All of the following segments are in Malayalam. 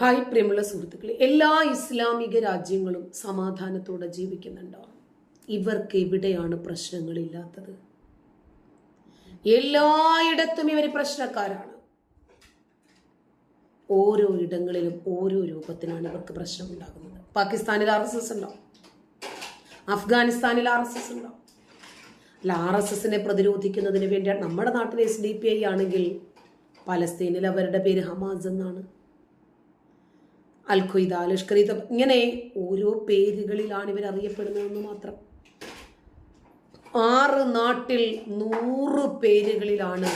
ഹായ് പ്രിയമുള്ള സുഹൃത്തുക്കളെ എല്ലാ ഇസ്ലാമിക രാജ്യങ്ങളും സമാധാനത്തോടെ ജീവിക്കുന്നുണ്ടോ? ഇവർക്ക് എവിടെയാണ് പ്രശ്നങ്ങളില്ലാത്തത്? എല്ലായിടത്തും ഇവർ പ്രശ്നക്കാരാണ്. ഓരോ ഇടങ്ങളിലും ഓരോ രൂപത്തിലാണ് ഇവർക്ക് പ്രശ്നം ഉണ്ടാകുന്നത് പാകിസ്ഥാനിൽ ആർ എസ് എസ് ഉണ്ടോ? അഫ്ഗാനിസ്ഥാനിൽ ആർ എസ് എസ് ഉണ്ടോ? അല്ല ആർ എസ് എസിനെ പ്രതിരോധിക്കുന്നതിന് വേണ്ടിയാണ് നമ്മുടെ നാട്ടിലെ എസ് ഡി പി ഐ ആണെങ്കിൽ പലസ്തീനിൽ അവരുടെ പേര് ഹമാസ് എന്നാണ്. അൽ ഖ്വയ്ദ ലഷ്കർ ഇങ്ങനെ ഓരോ പേരുകളിലാണ് ഇവർ അറിയപ്പെടുന്നതെന്ന് മാത്രം. ആറ് നാട്ടിൽ നൂറ് പേരുകളിലാണ്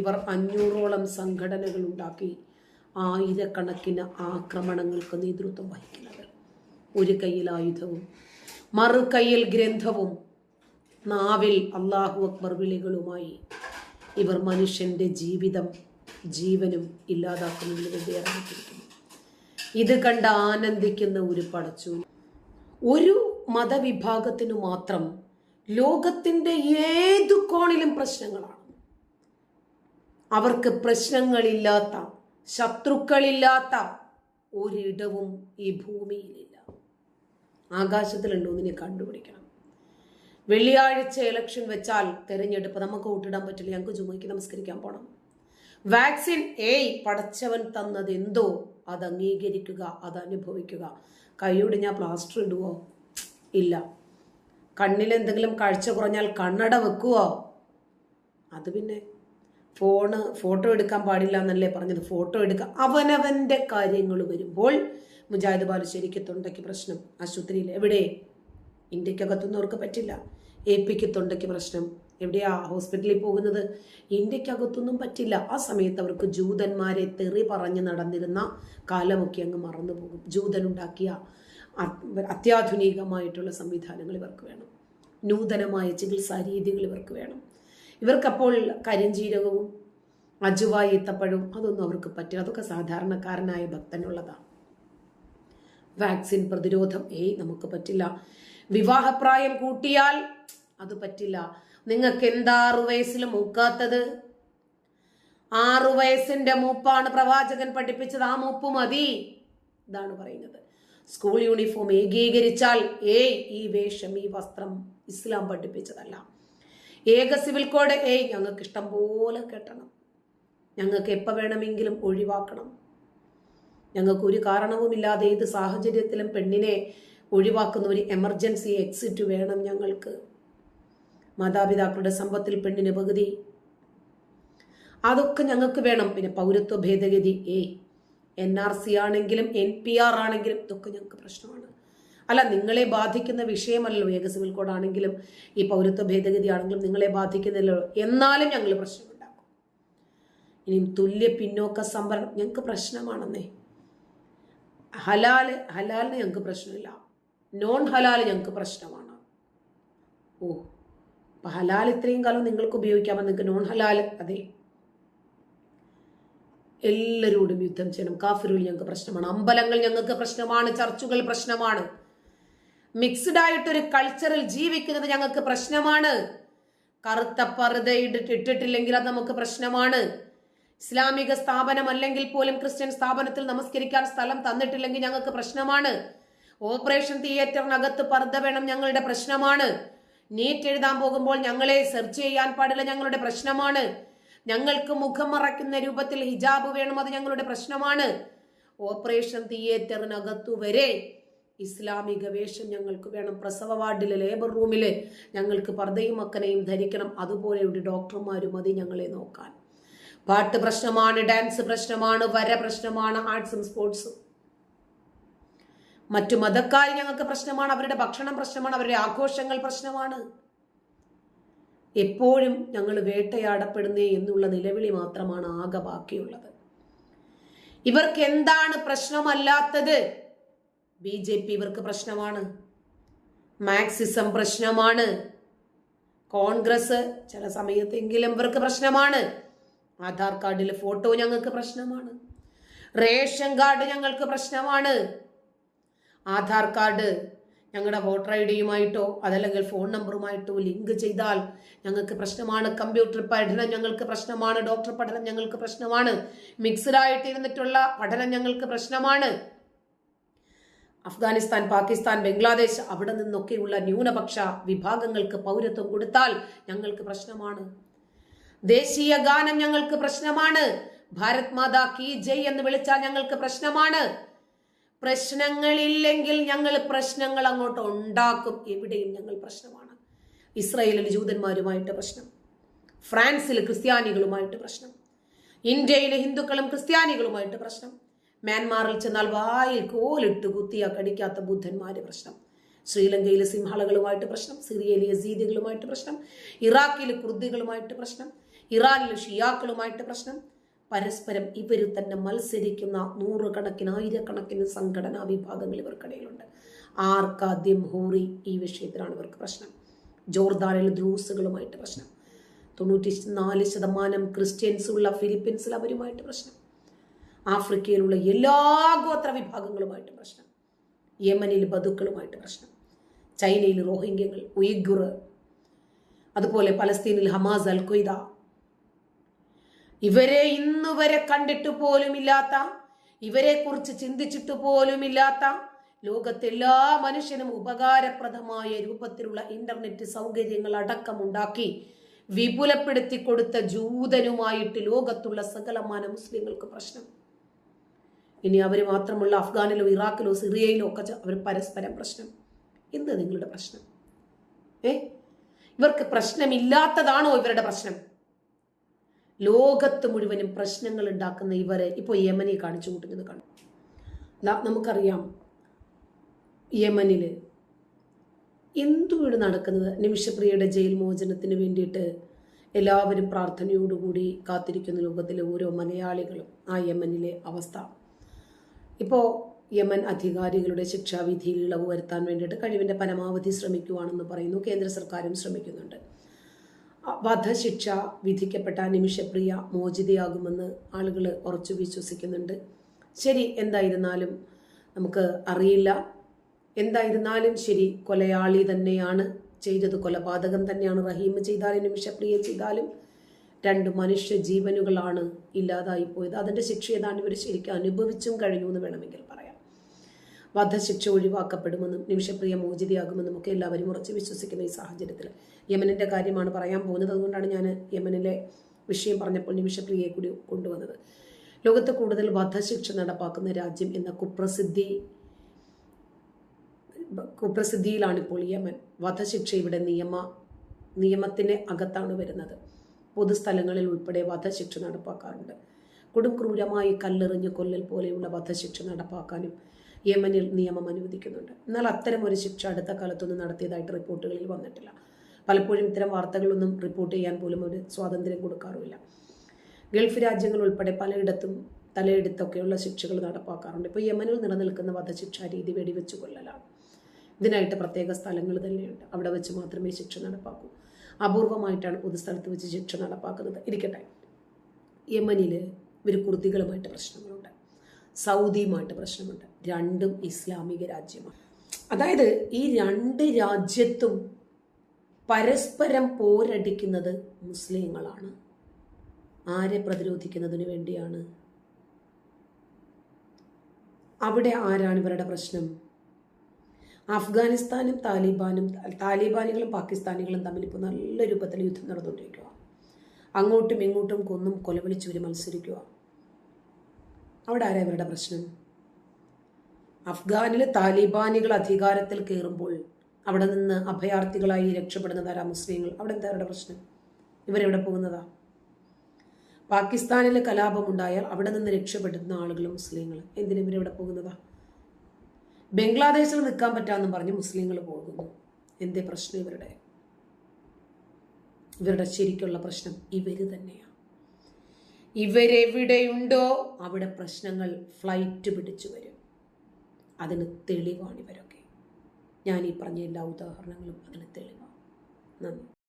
ഇവർ അഞ്ഞൂറോളം സംഘടനകൾ ഉണ്ടാക്കി ആയിരക്കണക്കിന് ആക്രമണങ്ങൾക്ക് നേതൃത്വം വഹിക്കുന്നത്. ഒരു കയ്യിൽ ആയുധവും മറു കയ്യിൽ ഗ്രന്ഥവും നാവിൽ അള്ളാഹു അക്ബർ വിളികളുമായി ഇവർ മനുഷ്യന്റെ ജീവിതം ജീവനും വേണ്ടി ഇറങ്ങിത്തിരിക്കുന്നു. ഇത് കണ്ട് ആനന്ദിക്കുന്ന ഒരു ഒരു മതവിഭാഗത്തിനു മാത്രം ലോകത്തിന്റെ ഏതു കോണിലും പ്രശ്നങ്ങളാണ്. അവർക്ക് പ്രശ്നങ്ങളില്ലാത്ത ശത്രുക്കളില്ലാത്ത ഒരിടവും ഈ ഭൂമിയിലില്ല. ആകാശത്തിലുണ്ടോ ഇതിനെ കണ്ടുപിടിക്കണം. വെള്ളിയാഴ്ച ഇലക്ഷൻ വെച്ചാൽ തെരഞ്ഞെടുപ്പ്. നമുക്ക് വോട്ടിടാൻ പറ്റില്ല. ഞങ്ങൾക്ക് ചുമയ്ക്ക് നമസ്കരിക്കാൻ പോകണം വാക്സിൻ ഏയ് പടച്ചവൻ തന്നത് എന്തോ അത് അംഗീകരിക്കുക അത് അനുഭവിക്കുക. കൈയോട് ഞാൻ പ്ലാസ്റ്റർ ഇടുവോ? ഇല്ല. കണ്ണിൽ എന്തെങ്കിലും കാഴ്ച കുറഞ്ഞാൽ കണ്ണട വെക്കുവോ? അത് പിന്നെ ഫോണ് ഫോട്ടോ എടുക്കാൻ പാടില്ല എന്നല്ലേ പറഞ്ഞത്. ഫോട്ടോ എടുക്കുക അവനവന്റെ കാര്യങ്ങൾ വരുമ്പോൾ മുജാഹിദ് ബാലുശ്ശേരിക്ക് തൊണ്ടയ്ക്ക് പ്രശ്നം. ആശുപത്രിയിൽ എവിടെ? ഇന്ത്യക്കകത്തുനിന്നവർക്ക് പറ്റില്ല. എ പിക്ക് തൊണ്ടയ്ക്ക് പ്രശ്നം. എവിടെയാ ഹോസ്പിറ്റലിൽ പോകുന്നത്? ഇന്ത്യക്കകത്തൊന്നും പറ്റില്ല. ആ സമയത്ത് അവർക്ക് ജൂതന്മാരെ തെറി പറഞ്ഞ് നടന്നിരുന്ന കാലമൊക്കെ അങ്ങ് മറന്നു പോകും. ജൂതനുണ്ടാക്കിയ അത്യാധുനികമായിട്ടുള്ള സംവിധാനങ്ങൾ ഇവർക്ക് വേണം. നൂതനമായ ചികിത്സാ രീതികൾ ഇവർക്ക് വേണം. ഇവർക്കപ്പോൾ കരിഞ്ചീരകവും അജുവ ഈത്തപ്പഴവും അതൊന്നും അവർക്ക് പറ്റില്ല. അതൊക്കെ സാധാരണക്കാരനായ ഭക്തനുള്ളതാണ് വാക്സിൻ പ്രതിരോധം ഏയ് നമുക്ക് പറ്റില്ല. വിവാഹപ്രായം കൂട്ടിയാൽ അത് പറ്റില്ല. നിങ്ങൾക്ക് എന്താ ആറു വയസ്സിൽ മൂക്കാത്തത്? ആറു വയസ്സിന്റെ മൂപ്പാണ് പ്രവാചകൻ പഠിപ്പിച്ചത്. ആ മൂപ്പ് മതി. ഇതാണ് പറയുന്നത്. സ്കൂൾ യൂണിഫോം ഏകീകരിച്ചാൽ ഏയ് ഈ വേഷം ഈ വസ്ത്രം ഇസ്ലാം പഠിപ്പിച്ചതല്ല. ഏക സിവിൽ കോഡ് ഏയ് ഞങ്ങൾക്ക് ഇഷ്ടം പോലെ കെട്ടണം. ഞങ്ങൾക്ക് എപ്പോൾ വേണമെങ്കിലും ഒഴിവാക്കണം. ഞങ്ങൾക്ക് ഒരു കാരണവുമില്ലാതെ ഏത് സാഹചര്യത്തിലും പെണ്ണിനെ ഒഴിവാക്കുന്ന ഒരു എമർജൻസി എക്സിറ്റ് വേണം ഞങ്ങൾക്ക്. മാതാപിതാക്കളുടെ സമ്പത്തിൽ പെണ്ണിന് പകുതി. അതൊക്കെ ഞങ്ങൾക്ക് വേണം. പിന്നെ പൗരത്വ ഭേദഗതി. ഏ എൻ ആർ സി ആണെങ്കിലും എൻ പി ആർ ആണെങ്കിലും ഇതൊക്കെ ഞങ്ങൾക്ക് പ്രശ്നമാണ്. അല്ല നിങ്ങളെ ബാധിക്കുന്ന വിഷയമല്ലല്ലോ ഏക സിവിൽ കോഡ് ആണെങ്കിലും ഈ പൗരത്വ ഭേദഗതി ആണെങ്കിലും നിങ്ങളെ ബാധിക്കുന്നില്ലല്ലോ എന്നാലും ഞങ്ങൾ പ്രശ്നമുണ്ടാക്കും. ഇനിയും തുല്യ പിന്നോക്ക സംവരണം ഞങ്ങൾക്ക് പ്രശ്നമാണെന്നേ. ഹലാൽ ഹലാലിന് ഞങ്ങൾക്ക് പ്രശ്നമില്ല. നോൺ ഹലാൽ ഞങ്ങൾക്ക് പ്രശ്നമാണ്. ഓ. അപ്പൊ ഹലാൽ ഇത്രയും കാലം നിങ്ങൾക്ക് ഉപയോഗിക്കാമെന്ന് നിങ്ങൾക്ക് നോൺ ഹലാൽ അതെ. എല്ലാവരോടും യുദ്ധം ചെയ്യണം. കാഫിറുകൾ ഞങ്ങൾക്ക് പ്രശ്നമാണ്. അമ്പലങ്ങൾ ഞങ്ങൾക്ക് പ്രശ്നമാണ്. ചർച്ചുകൾ പ്രശ്നമാണ്. മിക്സ്ഡ് ആയിട്ടൊരു കൾച്ചറിൽ ജീവിക്കുന്നത് ഞങ്ങൾക്ക് പ്രശ്നമാണ്. കറുത്ത പറുത ഇട്ടിട്ട് ഇട്ടിട്ടില്ലെങ്കിൽ അത് നമുക്ക് പ്രശ്നമാണ്. ഇസ്ലാമിക സ്ഥാപനം അല്ലെങ്കിൽ പോലും ക്രിസ്ത്യൻ സ്ഥാപനത്തിൽ നമസ്കരിക്കാൻ സ്ഥലം തന്നിട്ടില്ലെങ്കിൽ ഞങ്ങൾക്ക് പ്രശ്നമാണ്. ഓപ്പറേഷൻ തിയേറ്ററിനകത്ത് പർദ്ദ വേണം ഞങ്ങളുടെ പ്രശ്നമാണ്. നീറ്റ് എഴുതാൻ പോകുമ്പോൾ ഞങ്ങളെ സെർച്ച് ചെയ്യാൻ പാടില്ല ഞങ്ങളുടെ പ്രശ്നമാണ്. ഞങ്ങൾക്ക് മുഖം മറയ്ക്കുന്ന രൂപത്തിൽ ഹിജാബ് വേണം അത് ഞങ്ങളുടെ പ്രശ്നമാണ്. ഓപ്പറേഷൻ തിയേറ്ററിനകത്തു വരെ ഇസ്ലാമിക വേഷം ഞങ്ങൾക്ക് വേണം. പ്രസവ വാർഡിലെ ലേബർ റൂമിൽ ഞങ്ങൾക്ക് പർദ്ദയും മക്കനെയും ധരിക്കണം. അതുപോലെ ഒരു ഡോക്ടർമാരും മതി ഞങ്ങളെ നോക്കാൻ. പാട്ട് പ്രശ്നമാണ് ഡാൻസ് പ്രശ്നമാണ് വര പ്രശ്നമാണ് ആർട്സും സ്പോർട്സും മറ്റു മതക്കാർ ഞങ്ങൾക്ക് പ്രശ്നമാണ് അവരുടെ ഭക്ഷണം പ്രശ്നമാണ് അവരുടെ ആഘോഷങ്ങൾ പ്രശ്നമാണ്. എപ്പോഴും ഞങ്ങൾ വേട്ടയാടപ്പെടുന്നേ എന്നുള്ള നിലവിളി മാത്രമാണ് ആകെ ബാക്കിയുള്ളത്. ഇവർക്ക് എന്താണ് പ്രശ്നമല്ലാത്തത്? ബി ജെ പി ഇവർക്ക് പ്രശ്നമാണ്. മാക്സിസം പ്രശ്നമാണ്. കോൺഗ്രസ് ചില സമയത്തെങ്കിലും ഇവർക്ക് പ്രശ്നമാണ്. ആധാർ കാർഡിലെ ഫോട്ടോ ഞങ്ങൾക്ക് പ്രശ്നമാണ്. റേഷൻ കാർഡ് ഞങ്ങൾക്ക് പ്രശ്നമാണ്. ആധാർ കാർഡ് ഞങ്ങളുടെ വോട്ടർ ഐ ഡിയുമായിട്ടോ അതല്ലെങ്കിൽ ഫോൺ നമ്പറുമായിട്ടോ ലിങ്ക് ചെയ്താൽ ഞങ്ങൾക്ക് പ്രശ്നമാണ്. കമ്പ്യൂട്ടർ പഠനം ഞങ്ങൾക്ക് പ്രശ്നമാണ്. ഡോക്ടർ പഠനം ഞങ്ങൾക്ക് പ്രശ്നമാണ്. മിക്സ്ഡ് ആയിട്ടിരുന്നിട്ടുള്ള പഠനം ഞങ്ങൾക്ക് പ്രശ്നമാണ്. അഫ്ഗാനിസ്ഥാൻ പാകിസ്ഥാൻ ബംഗ്ലാദേശ് അവിടെ നിന്നൊക്കെയുള്ള ന്യൂനപക്ഷ വിഭാഗങ്ങൾക്ക് പൗരത്വം കൊടുത്താൽ ഞങ്ങൾക്ക് പ്രശ്നമാണ്. ദേശീയ ഗാനം ഞങ്ങൾക്ക് പ്രശ്നമാണ്. ഭാരത് മാതാ കി ജയ് എന്ന് വിളിച്ചാൽ ഞങ്ങൾക്ക് പ്രശ്നമാണ്. പ്രശ്നങ്ങളില്ലെങ്കിൽ ഞങ്ങൾ പ്രശ്നങ്ങൾ അങ്ങോട്ട് ഉണ്ടാക്കും. എവിടെയും ഞങ്ങൾ പ്രശ്നമാണ്. ഇസ്രയേലിൽ ജൂതന്മാരുമായിട്ട് പ്രശ്നം. ഫ്രാൻസിൽ ക്രിസ്ത്യാനികളുമായിട്ട് പ്രശ്നം. ഇന്ത്യയിലെ ഹിന്ദുക്കളും ക്രിസ്ത്യാനികളുമായിട്ട് പ്രശ്നം. മ്യാൻമാറിൽ ചെന്നാൽ വായിൽ കോലിട്ട് കുത്തിയ കടിക്കാത്ത ബുദ്ധന്മാര് പ്രശ്നം. ശ്രീലങ്കയിലെ സിംഹളകളുമായിട്ട് പ്രശ്നം. സിറിയയിലെ യസീദികളുമായിട്ട് പ്രശ്നം. ഇറാഖിലെ കുർദികളുമായിട്ട് പ്രശ്നം. ഇറാനിലെ ഷിയാക്കളുമായിട്ട് പ്രശ്നം. പരസ്പരം ഇവർ തന്നെ മത്സരിക്കുന്ന നൂറുകണക്കിന് ആയിരക്കണക്കിന് സംഘടനാ വിഭാഗങ്ങൾ ഇവർക്കിടയിലുണ്ട്. ആർക്കാദ്യം ഹൂറി ഈ വിഷയത്തിലാണ് ഇവർക്ക് പ്രശ്നം? ജോർദാനിൽ ദ്രൂസുകളുമായിട്ട് പ്രശ്നം. തൊണ്ണൂറ്റി നാല് ശതമാനം ക്രിസ്ത്യൻസ് ഉള്ള ഫിലിപ്പീൻസിൽ അവരുമായിട്ട് പ്രശ്നം. ആഫ്രിക്കയിലുള്ള എല്ലാ ഗോത്ര വിഭാഗങ്ങളുമായിട്ട് പ്രശ്നം. യമനിൽ ബന്ധുക്കളുമായിട്ട് പ്രശ്നം. ചൈനയിൽ റോഹിംഗ്യങ്ങൾ ഉയ്ഗുർ അതുപോലെ പലസ്തീനിൽ ഹമാസ് അൽ ഖ്വയ്ദ ഇവരെ ഇന്നുവരെ കണ്ടിട്ട് പോലുമില്ലാത്ത ഇവരെ കുറിച്ച് ചിന്തിച്ചിട്ട് പോലുമില്ലാത്ത ലോകത്തെല്ലാ മനുഷ്യനും ഉപകാരപ്രദമായ രൂപത്തിലുള്ള ഇന്റർനെറ്റ് സൗകര്യങ്ങൾ അടക്കമുണ്ടാക്കി വിപുലപ്പെടുത്തി കൊടുത്ത ജൂതനുമായിട്ട് ലോകത്തുള്ള സകലമാന മുസ്ലിങ്ങൾക്ക് പ്രശ്നം. ഇനി അവർ മാത്രമുള്ള അഫ്ഗാനിലോ ഇറാഖിലോ സിറിയയിലോ ഒക്കെ അവർ പരസ്പരം പ്രശ്നം. എന്ത് നിങ്ങളുടെ പ്രശ്നം? ഏ? ഇവർക്ക് പ്രശ്നമില്ലാത്തതാണോ ഇവരുടെ പ്രശ്നം? ലോകത്ത് മുഴുവനും പ്രശ്നങ്ങൾ ഉണ്ടാക്കുന്ന ഇവരെ ഇപ്പോൾ യമനെ കാണിച്ചു കൂട്ടുന്നത് കണ്ടു. നമുക്കറിയാം യമനിൽ എന്തുവിടെ നടക്കുന്നത്? നിമിഷപ്രിയയുടെ ജയിൽ മോചനത്തിന് വേണ്ടിയിട്ട് എല്ലാവരും പ്രാർത്ഥനയോടുകൂടി കാത്തിരിക്കുന്ന ലോകത്തിലെ ഓരോ മലയാളികളും ആ യമനിലെ അവസ്ഥ. ഇപ്പോൾ യമൻ അധികാരികളുടെ ശിക്ഷാവിധിയിൽ ഇളവ് വരുത്താൻ വേണ്ടിയിട്ട് കഴിവിന്റെ പരമാവധി ശ്രമിക്കുവാണെന്ന് പറയുന്നു. കേന്ദ്ര സർക്കാരും ശ്രമിക്കുന്നുണ്ട്. വധശിക്ഷ വിധിക്കപ്പെട്ട നിമിഷപ്രിയ മോചിതയാകുമെന്ന് ആളുകൾ ഉറച്ചു വിശ്വസിക്കുന്നുണ്ട്. ശരി എന്തായിരുന്നാലും നമുക്ക് അറിയില്ല. എന്തായിരുന്നാലും ശരി കൊലയാളി തന്നെയാണ്. ചെയ്തത് കൊലപാതകം തന്നെയാണ്. റഹീം ചെയ്താലും നിമിഷപ്രിയ ചെയ്താലും രണ്ട് മനുഷ്യ ജീവനുകളാണ് ഇല്ലാതായി പോയത്. അതിന്റെ ശിക്ഷ ഏതാണ്ട് ഇവർ ശരിക്കും അനുഭവിച്ചും കഴിഞ്ഞു എന്ന് വേണമെങ്കിൽ പറയാം. വധശിക്ഷ ഒഴിവാക്കപ്പെടുമെന്നും നിമിഷപ്രിയ മോചിതയാകുമെന്നും ഒക്കെ എല്ലാവരും ഉറച്ച് വിശ്വസിക്കുന്ന ഈ സാഹചര്യത്തിൽ യമനിന്റെ കാര്യമാണ് പറയാൻ പോകുന്നത്. അതുകൊണ്ടാണ് ഞാൻ യമനിലെ വിഷയം പറഞ്ഞപ്പോൾ നിമിഷപ്രിയയെ കൂടി കൊണ്ടുവന്നത്. ലോകത്ത് കൂടുതൽ വധശിക്ഷ നടപ്പാക്കുന്ന രാജ്യം എന്ന കുപ്രസിദ്ധി കുപ്രസിദ്ധിയിലാണ് ഇപ്പോൾ യമൻ. വധശിക്ഷ ഇവിടെ നിയമ നിയമത്തിന് അകത്താണ് വരുന്നത്. പൊതുസ്ഥലങ്ങളിൽ ഉൾപ്പെടെ വധശിക്ഷ നടപ്പാക്കാറുണ്ട്. കൊടും ക്രൂരമായി കല്ലെറിഞ്ഞ് കൊല്ലൽ പോലെയുള്ള വധശിക്ഷ നടപ്പാക്കാനും യമനിൽ നിയമം അനുവദിക്കുന്നുണ്ട്. എന്നാൽ അത്തരം ഒരു ശിക്ഷ അടുത്ത കാലത്തൊന്നും നടത്തിയതായിട്ട് റിപ്പോർട്ടുകളിൽ വന്നിട്ടില്ല. പലപ്പോഴും ഇത്തരം വാർത്തകളൊന്നും റിപ്പോർട്ട് ചെയ്യാൻ പോലും ഒരു സ്വാതന്ത്ര്യം കൊടുക്കാറുമില്ല. ഗൾഫ് രാജ്യങ്ങൾ ഉൾപ്പെടെ പലയിടത്തും തലയെടുത്തൊക്കെയുള്ള ശിക്ഷകൾ നടപ്പാക്കാറുണ്ട്. ഇപ്പോൾ യമനിൽ നിലനിൽക്കുന്ന വധശിക്ഷാ രീതി വെടിവെച്ച് കൊല്ലലാണ്. ഇതിനായിട്ട് പ്രത്യേക സ്ഥലങ്ങൾ തന്നെയുണ്ട്. അവിടെ വെച്ച് മാത്രമേ ശിക്ഷ നടപ്പാക്കൂ. അപൂർവമായിട്ടാണ് പൊതുസ്ഥലത്ത് വെച്ച് ശിക്ഷ നടപ്പാക്കുന്നത്. ഇരിക്കട്ടെ. യമനിൽ ഇവർ കുർദികളുമായിട്ട് പ്രശ്നങ്ങളുണ്ട്. സൗദിയുമായിട്ട് പ്രശ്നമുണ്ട്. രണ്ടും ഇസ്ലാമിക രാജ്യമാണ്. അതായത് ഈ രണ്ട് രാജ്യത്തും പരസ്പരം പോരടിക്കുന്നത് മുസ്ലിങ്ങളാണ്. ആരെ പ്രതിരോധിക്കുന്നതിന് വേണ്ടിയാണ്? അവിടെ ആരാണ് ഇവരുടെ പ്രശ്നം? അഫ്ഗാനിസ്ഥാനും താലിബാനും താലിബാനികളും പാകിസ്ഥാനികളും തമ്മിൽ ഇപ്പോൾ നല്ല രൂപത്തിൽ യുദ്ധം നടന്നുകൊണ്ടിരിക്കുക അങ്ങോട്ടും ഇങ്ങോട്ടും കൊന്നും കൊലവിളിച്ചവർ മത്സരിക്കുക അവിടെ ആരാ ഇവരുടെ പ്രശ്നം? അഫ്ഗാനിൽ താലിബാനികൾ അധികാരത്തിൽ കയറുമ്പോൾ അവിടെ നിന്ന് അഭയാർത്ഥികളായി രക്ഷപ്പെടുന്നതാരാ മുസ്ലിങ്ങൾ? അവിടെ എന്താ അവരുടെ പ്രശ്നം? ഇവരെവിടെ പോകുന്നതാ? പാകിസ്ഥാനിൽ കലാപമുണ്ടായാൽ അവിടെ നിന്ന് രക്ഷപ്പെടുന്ന ആളുകൾ മുസ്ലിങ്ങൾ. എന്തിനും ഇവരെവിടെ പോകുന്നതാ? ബംഗ്ലാദേശിൽ നിൽക്കാൻ പറ്റാമെന്ന് പറഞ്ഞ് മുസ്ലിങ്ങൾ പോകുന്നു. എന്തേ പ്രശ്നം ഇവരുടെ? ഇവരുടെ ശരിക്കുള്ള പ്രശ്നം ഇവർ തന്നെയാണ് ഇവരെവിടെയുണ്ടോ? അവിടെ പ്രശ്നങ്ങൾ ഫ്ലൈറ്റ് പിടിച്ചു വരും. അതിന് തെളിവാണ് ഇവരൊക്കെ. ഞാൻ ഈ പറഞ്ഞ എല്ലാ ഉദാഹരണങ്ങളും അതിന് തെളിവാണ്. നന്ദി.